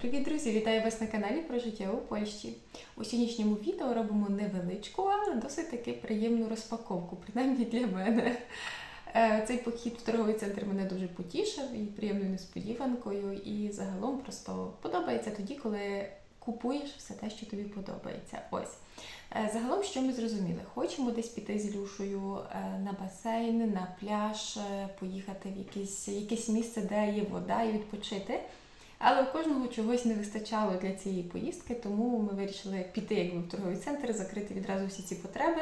Привіт, друзі! Вітаю вас на каналі про життя у Польщі. У сьогоднішньому відео робимо невеличку, але досить таки приємну розпаковку, принаймні для мене. Е, Цей похід в торговий центр мене дуже потішив і приємною несподіванкою. І загалом просто подобається тоді, коли купуєш все те, що тобі подобається. Ось. Е, Загалом, що ми зрозуміли? Хочемо десь піти з Ілюшею е, на басейн, на пляж, поїхати в якесь, якесь місце, де є вода і відпочити. Але у кожного чогось не вистачало для цієї поїздки, тому ми вирішили піти якби в торговий центр, закрити відразу всі ці потреби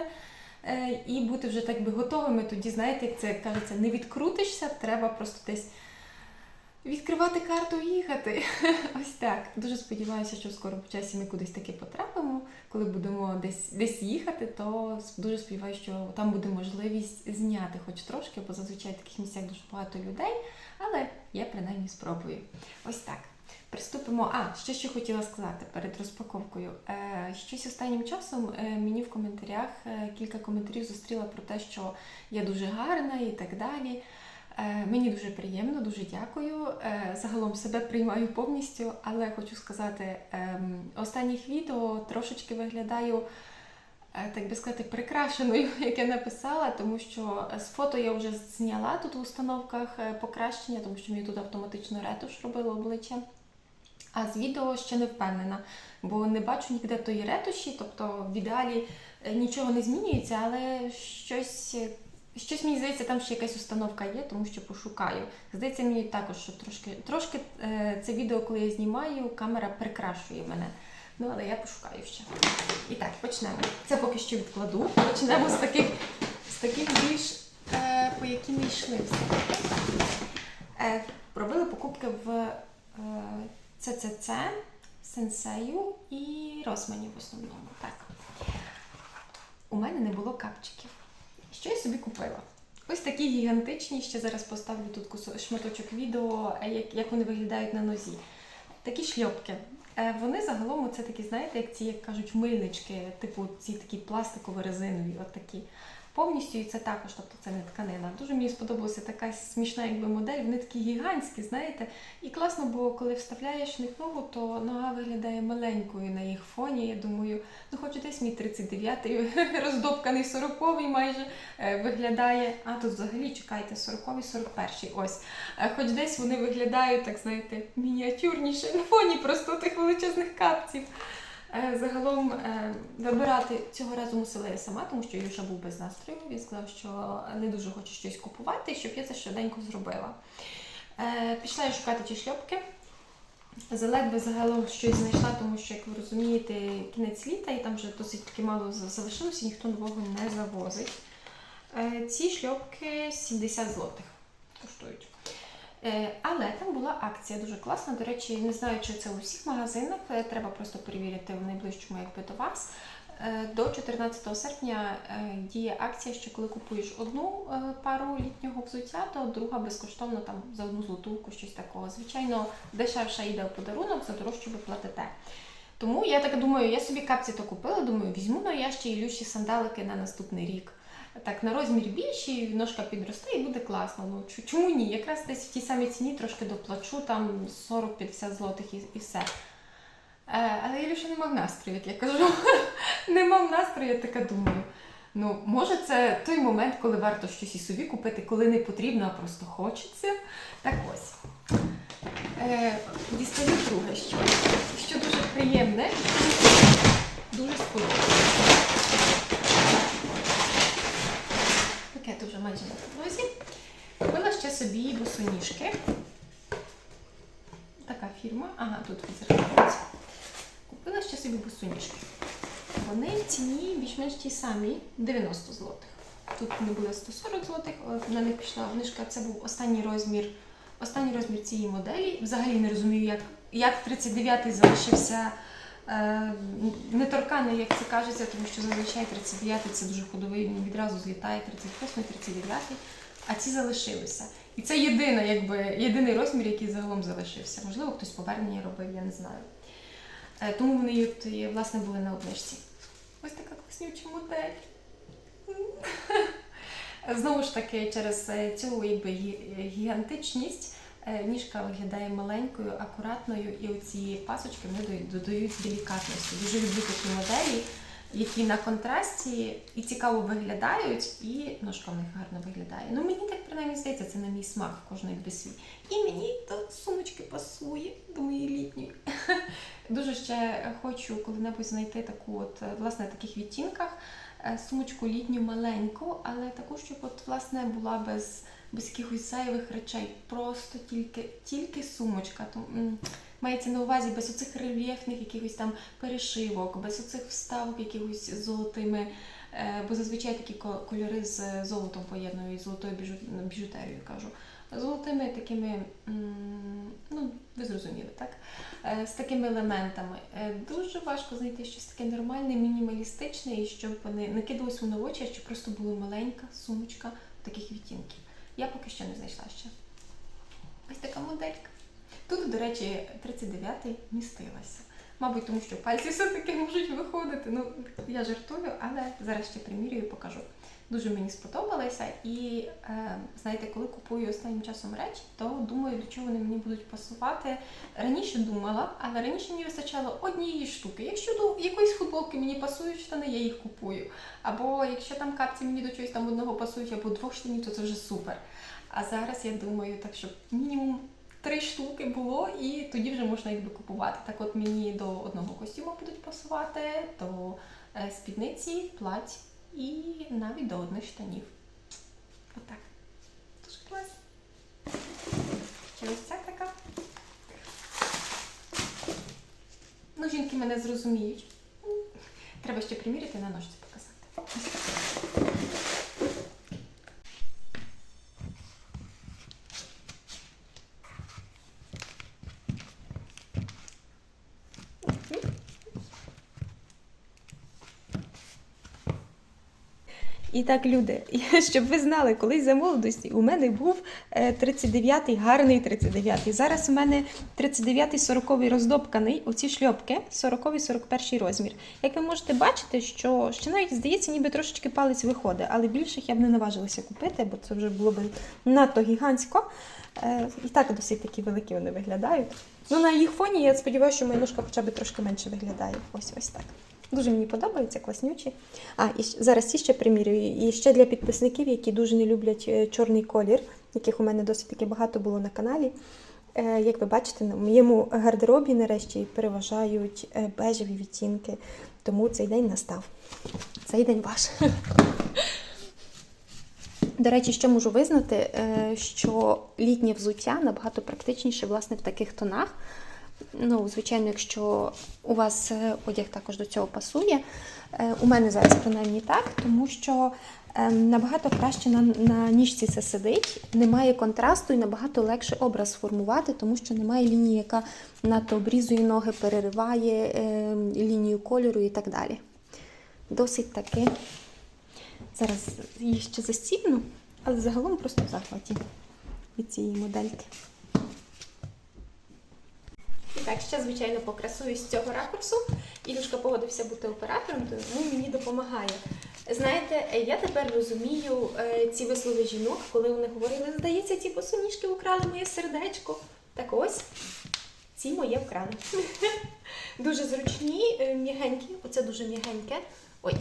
е, і бути вже так би готовими. Тоді, знаєте, як це кажеться, не відкрутишся, треба просто десь відкривати карту і їхати. Ось так. Дуже сподіваюся, що скоро по часі ми кудись таки потрапимо. Коли будемо десь, десь їхати, то дуже сподіваюся, що там буде можливість зняти хоч трошки, бо зазвичай в таких місцях дуже багато людей. Але я принаймні спробую. Ось так. Приступимо. А, ще що хотіла сказати перед розпаковкою. Е, щось останнім часом е, мені в коментарях е, кілька коментарів зустріла про те, що я дуже гарна і так далі. Е, мені дуже приємно, дуже дякую. Е, загалом себе приймаю повністю, але хочу сказати, ем, останніх відео трошечки виглядаю е, так би сказати, прикрашеною, як я написала, тому що з фото я вже зняла тут в установках покращення, тому що мені тут автоматично ретуш робило обличчя. А з відео ще не впевнена, бо не бачу ніде тої ретуші, тобто в ідеалі нічого не змінюється, але щось, щось мені здається, там ще якась установка є, тому що пошукаю. Здається, мені також, що трошки, трошки е, це відео, коли я знімаю, камера прикрашує мене. Ну, але я пошукаю ще. І так, почнемо. Це поки що відкладу. Почнемо з таких, з таких більш, е, по які ми йшли. Е, робили покупки в е, ЦЦЦ, Сенсею і Росмані в основному. Так. У мене не було капчиків. Що я собі купила? Ось такі гігантичні, ще зараз поставлю тут шматочок відео, е, як, вони виглядають на нозі. Такі шльопки. Е, Вони загалом це такі, знаєте, як ці, як кажуть, мильнички, типу ці такі пластикові резинові, от такі. Повністю і це також, тобто це не тканина. Дуже мені сподобалася така смішна якби модель. Вони такі гігантські, знаєте. І класно, бо коли вставляєш в них ногу, то нога виглядає маленькою на їх фоні. Я думаю, ну хоч десь мій 39-й роздобканий 40-й майже е, виглядає. А тут взагалі чекайте, 40-й, 41-й. Ось. Е, Хоч десь вони виглядають, так знаєте, мініатюрніше на фоні просто тих величезних капців. Е, Загалом е, вибирати цього разу мусила я сама, тому що Юша був без настрою. Він сказав, що не дуже хоче щось купувати, щоб я це швиденько зробила. Е, Пішла я шукати ті шльопки. Заледве загалом щось знайшла, тому що, як ви розумієте, кінець літа і там вже досить таки мало за- залишилося, ніхто нового не завозить. Ці шльопки 70 злотих коштують. Е, Але там була акція дуже класна. До речі, не знаю, чи це у всіх магазинах. е, Треба просто перевірити в найближчому, якби до вас. Е, До 14 серпня діє акція, що коли купуєш одну пару літнього взуття, то друга безкоштовно там за одну злотувку, щось такого. Звичайно, дешевше йде в подарунок, за дорожче ви платите. Тому я так думаю, я собі капці то купила, думаю, візьму на я ще Ілюші сандалики на наступний рік. Так, на розмір більший, ножка підросте і буде класно. Ну чому ні? Якраз десь в тій самій ціні трошки доплачу, там 40-50 злотих і, і все. Е, але Ілюша не мав настрою, як я кажу. не мав настрою, я така думаю. Ну, може, це той момент, коли варто щось і собі купити, коли не потрібно, а просто хочеться. Так ось. Е, дістаю друге що. Що дуже приємне, дуже сподобалося. Пакет вже майже на підлозі. Купила ще собі босоніжки. Така фірма. Ага, тут відзеркалюється. Купила ще собі босоніжки. Вони в ціні більш-менш ті самі 90 злотих. Тут вони були 140 злотих, от на них пішла знижка. Це був останній розмір, останній розмір цієї моделі. Взагалі не розумію, як, як 39-й залишився е, неторканий, як це кажеться, тому що зазвичай 39-й це дуже ходовий, він відразу злітає 38-й, 39-й, а ці залишилися. І це єдина, якби, єдиний розмір, який загалом залишився. Можливо, хтось повернення робив, я не знаю. Е, Тому вони власне були на обнижці. Ось така класнюча модель. Знову ж таки, через е, цю якби, гігантичність Ніжка виглядає маленькою, акуратною, і оці пасочки вони додають- делікатності. Дуже люблю такі моделі, які на контрасті і цікаво виглядають, і ножка в них гарно виглядає. Ну мені так принаймні здається, це на мій смак, кожен якби свій. І мені до сумочки пасує, до моєї літньої. Дуже ще хочу коли-небудь знайти таку, от е, власне таких відтінках е, сумочку літню маленьку, але таку, щоб от власне була без, без якихось зайвих речей. Просто тільки, тільки сумочка. Мається на увазі без оцих рельєфних якихось там перешивок, без оцих вставок якихось золотими. е, Бо зазвичай такі кольори з золотом поєднують, з золотою біжутерією кажу. Золотими такими, ну, ви зрозуміли, так? Е, З такими елементами. Е, Дуже важко знайти щось таке нормальне, мінімалістичне, і щоб не кидалось воно в очі, а щоб просто була маленька сумочка таких відтінків. Я поки що не знайшла ще. Ось така моделька. Тут, до речі, 39-й містилася. Мабуть, тому що пальці все-таки можуть виходити. Ну, я жартую, але зараз ще примірюю і покажу. Дуже мені сподобалося. І е, знаєте, коли купую останнім часом речі, то думаю, до чого вони мені будуть пасувати. Раніше думала, але раніше мені вистачало однієї штуки. Якщо до якоїсь футболки мені пасують штани, я їх купую. Або якщо там капці мені до чогось там одного пасують, або двох штанів, то це вже супер. А зараз я думаю, так щоб мінімум три штуки було, і тоді вже можна їх купувати. Так от мені до одного костюму будуть пасувати, до е, спідниці, плать і навіть до одних штанів. Отак. Дуже клас. Ще ось ця така. Ну, жінки мене зрозуміють. Треба ще приміряти на ножці І так, люди, щоб ви знали, колись за молодості у мене був е, 39-й, гарний 39-й. Зараз у мене 39-й 40-й роздобканий, оці шльопки, 40-й 41 розмір. Як ви можете бачити, що ще навіть здається, ніби трошечки палець виходить, але більших я б не наважилася купити, бо це вже було б надто гігантсько. Е, І так досить такі великі вони виглядають. Ну, на їх фоні я сподіваюся, що моя ножка хоча б трошки менше виглядає. Ось ось так. Дуже мені подобаються, класнючі. А, і зараз ці ще примірюю. І ще для підписників, які дуже не люблять е, чорний колір, яких у мене досить таки багато було на каналі. Е, Як ви бачите, на моєму гардеробі нарешті переважають е, бежеві відтінки. Тому цей день настав. Цей день ваш. До речі, ще можу визнати, що літнє взуття набагато практичніше власне в таких тонах. Ну, звичайно, якщо у вас е, одяг також до цього пасує. Е, У мене зараз принаймні так, тому що е, набагато краще на, на ніжці це сидить, немає контрасту і набагато легше образ сформувати, тому що немає лінії, яка надто обрізує ноги, перериває е, лінію кольору і так далі. Досить таки. Зараз її ще застібну, але загалом просто в захваті від цієї модельки. І так, ще, звичайно, покрасуюсь з цього ракурсу. Ілюшка погодився бути оператором, тому мені допомагає. Знаєте, я тепер розумію е, ці вислови жінок, коли вони говорили, здається, ці босоніжки украли моє сердечко. Так ось, ці моє вкрали. Дуже зручні, е, м'ягенькі. Оце дуже м'ягеньке. Ой,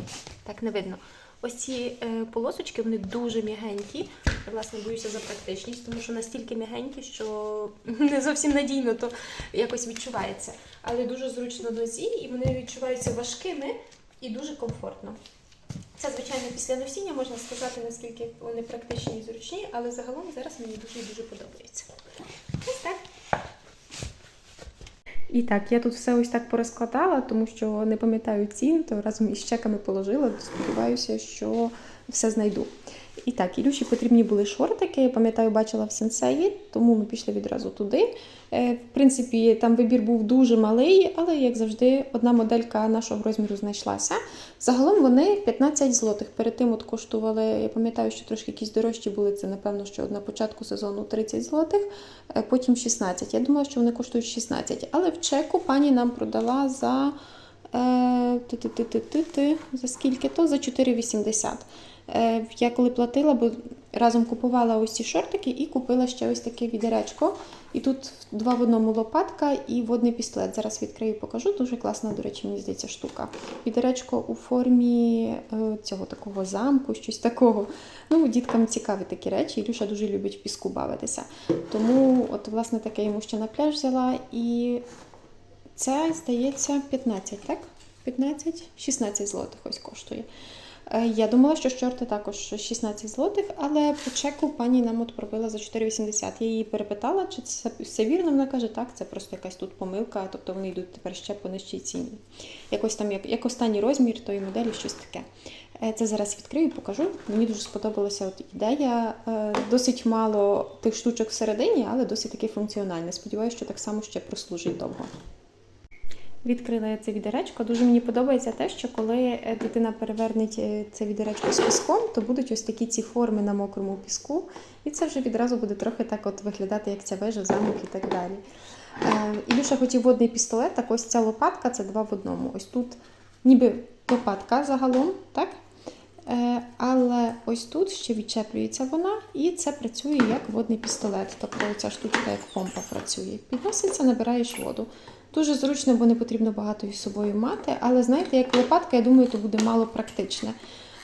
так не видно. Ось ці е, полосочки, вони дуже м'ягенькі. Я, власне, боюся за практичність, тому що настільки м'ягенькі, що не зовсім надійно то якось відчувається. Але дуже зручно нозі, і вони відчуваються важкими і дуже комфортно. Це, звичайно, після носіння можна сказати, наскільки вони практичні і зручні, але загалом зараз мені дуже дуже подобається. Ось так. І так, я тут все ось так порозкладала, тому що не пам'ятаю цін, то разом із чеками положила. Сподіваюся, що все знайду. І так, Ілюші потрібні були шортики. Я пам'ятаю, бачила в сенсеї, тому ми пішли відразу туди. Е, В принципі, там вибір був дуже малий, але, як завжди, одна моделька нашого розміру знайшлася. Загалом вони 15 злотих. Перед тим от коштували, я пам'ятаю, що трошки якісь дорожчі були. Це, напевно, що на початку сезону 30 злотих, е, потім 16. Я думала, що вони коштують 16. Але в чеку пані нам продала за. е, ти-ти-ти-ти-ти-ти, За скільки то? За 4,80. Е, Я коли платила, бо разом купувала ось ці шортики і купила ще ось таке відеречко. І тут два в одному лопатка і водний пістолет. Зараз відкрию і покажу. Дуже класна, до речі, мені здається, штука. Відеречко у формі е, цього такого замку, щось такого. Ну, діткам цікаві такі речі. Ілюша дуже любить піску бавитися. Тому, от, власне, таке йому ще на пляж взяла. І це, здається, 15, так? 15? 16 злотих ось коштує. Е, Я думала, що шорти також 16 злотих, але по чеку пані нам от пробила за 4,80. Я її перепитала, чи це все вірно. Вона каже, так, це просто якась тут помилка, тобто вони йдуть тепер ще по нижчій ціні. Якось там, як, як останній розмір тої моделі, щось таке. Е, Це зараз відкрию покажу. Мені дуже сподобалася от ідея. Е, Досить мало тих штучок всередині, але досить таки функціональне. Сподіваюся, що так само ще прослужить довго. Відкрила я це відеречко. Дуже мені подобається те, що коли е, дитина перевернеть е, це відеречко з піском, то будуть ось такі ці форми на мокрому піску, і це вже відразу буде трохи так от виглядати, як ця вежа, замок і так далі. Е, Ілюша хотів водний пістолет, так ось ця лопатка це два в одному. Ось тут ніби лопатка загалом, так? Але ось тут ще відчеплюється вона, і це працює як водний пістолет. Тобто ця штучка як помпа працює. Підноситься, набираєш воду. Дуже зручно, бо не потрібно багато із собою мати, але знаєте, як лопатка, я думаю, то буде мало практичне.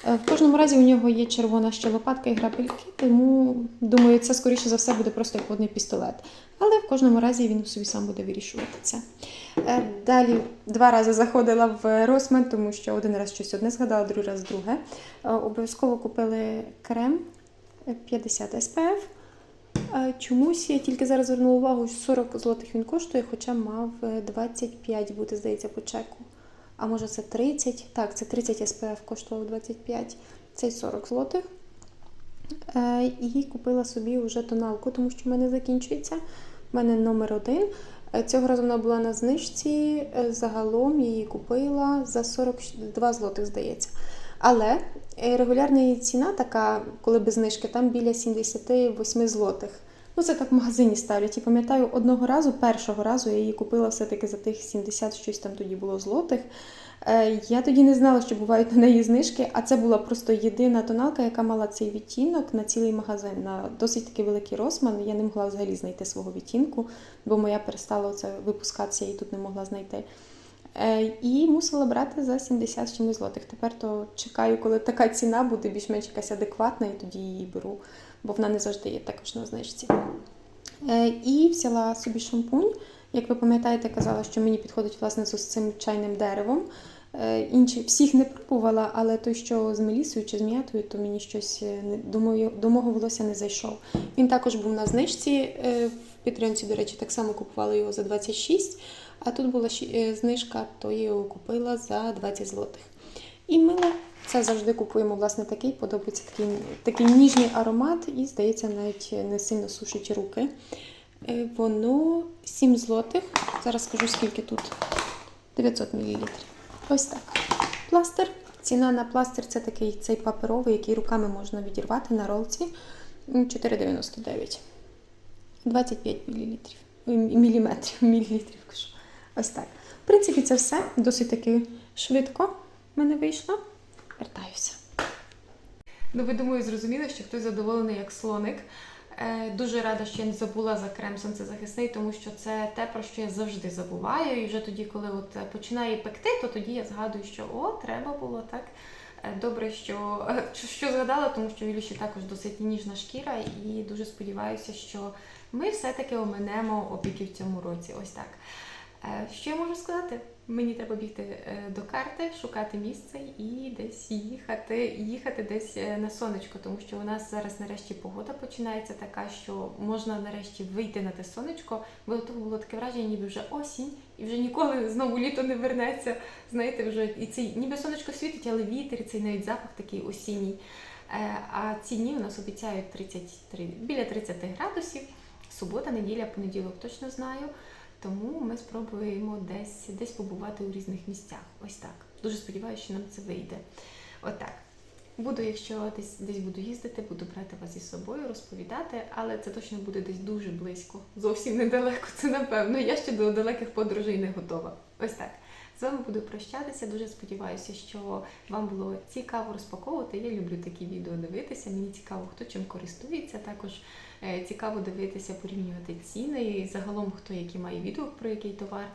Е, В кожному разі у нього є червона ще лопатка і грабельки, тому думаю, це скоріше за все буде просто як водний пістолет. Але в кожному разі він собі сам буде вирішувати це. Далі два рази заходила в Росмен, тому що один раз щось одне згадала, другий раз друге. Е, Обов'язково купили крем е, 50 SPF. Е, Чомусь я тільки зараз звернула увагу, що 40 злотих він коштує, хоча мав е, 25 бути, здається, по чеку. А може це 30? Так, це 30 SPF коштував 25, цей 40 злотих. Е, І купила собі вже тоналку, тому що в мене закінчується. У мене номер один. Е, Цього разу вона була на знижці. е, Загалом її купила за 42 злотих, здається. Але е, регулярна ціна така, коли без знижки, там біля 78 злотих. Ну, це так в магазині ставлять. І пам'ятаю, одного разу, першого разу я її купила все-таки за тих 70 щось там тоді було злотих. Е, Я тоді не знала, що бувають на неї знижки, а це була просто єдина тоналка, яка мала цей відтінок на цілий магазин, на досить таки великий розман. Я не могла взагалі знайти свого відтінку, бо моя перестала це випускатися і тут не могла знайти. Е, І мусила брати за 70 з чимось злотих. Тепер то чекаю, коли така ціна буде більш-менш якась адекватна, і тоді її беру, бо вона не завжди є також на знижці. Е, І взяла собі шампунь. Як ви пам'ятаєте, казала, що мені підходить власне з цим чайним деревом. Е, Інші всіх не пробувала, але той, що з мелісою чи з м'ятою, то мені щось е, до, моє- до мого волосся не зайшов. Він також був на знижці е, в підтримці, до речі, так само купувала його за 26, а тут була знижка, то я його купила за 20 злотих. І мило. Це завжди купуємо власне такий. Подобається такий, такий ніжний аромат і, здається, навіть не сильно сушить руки. Воно 7 злотих. Зараз скажу, скільки тут. 900 мл. Ось так. Пластир. Ціна на пластир це такий цей паперовий, який руками можна відірвати на ролці. 4,99. 25 мл. Міліметрів. Мілілітрів. Ось так. В принципі, це все. Досить таки швидко в мене вийшло. Вертаюся. Ну, ви думаю, зрозуміли, що хтось задоволений як слоник. Е, Дуже рада, що я не забула за крем сонцезахисний, тому що це те, про що я завжди забуваю. І вже тоді, коли от е, починає пекти, то тоді я згадую, що о, треба було так. Е, Добре, що, що, згадала, тому що Ілюші також досить ніжна шкіра, і дуже сподіваюся, що ми все-таки оминемо опіки в цьому році. Ось так. Що я можу сказати? Мені треба бігти е, до карти, шукати місце і десь їхати, їхати десь е, на сонечко, тому що у нас зараз нарешті погода починається така, що можна нарешті вийти на те сонечко, бо до того було таке враження, ніби вже осінь, і вже ніколи знову літо не вернеться. Знаєте, вже і цей ніби сонечко світить, але вітер, цей навіть запах такий осінній. Е, А ці дні у нас обіцяють 33, біля 30 градусів. Субота, неділя, понеділок точно знаю. Тому ми спробуємо десь, десь побувати у різних місцях. Ось так. Дуже сподіваюся, що нам це вийде. Отак. Буду, якщо десь, десь буду їздити, буду брати вас із собою, розповідати, але це точно буде десь дуже близько. Зовсім недалеко, це напевно. Я ще до далеких подорожей не готова. Ось так. З вами буду прощатися. Дуже сподіваюся, що вам було цікаво розпаковувати. Я люблю такі відео дивитися. Мені цікаво, хто чим користується. Також е, цікаво дивитися, порівнювати ціни і загалом хто який має відгук про який товар.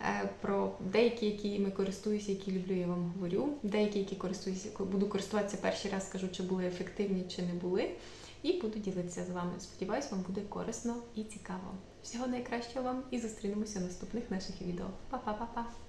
Е, Про деякі, якими користуюся, які люблю, я вам говорю. Деякі, які користуюся, буду користуватися перший раз, скажу, чи були ефективні, чи не були. І буду ділитися з вами. Сподіваюсь, вам буде корисно і цікаво. Всього найкращого вам і зустрінемося в наступних наших відео. Па-па-па-па!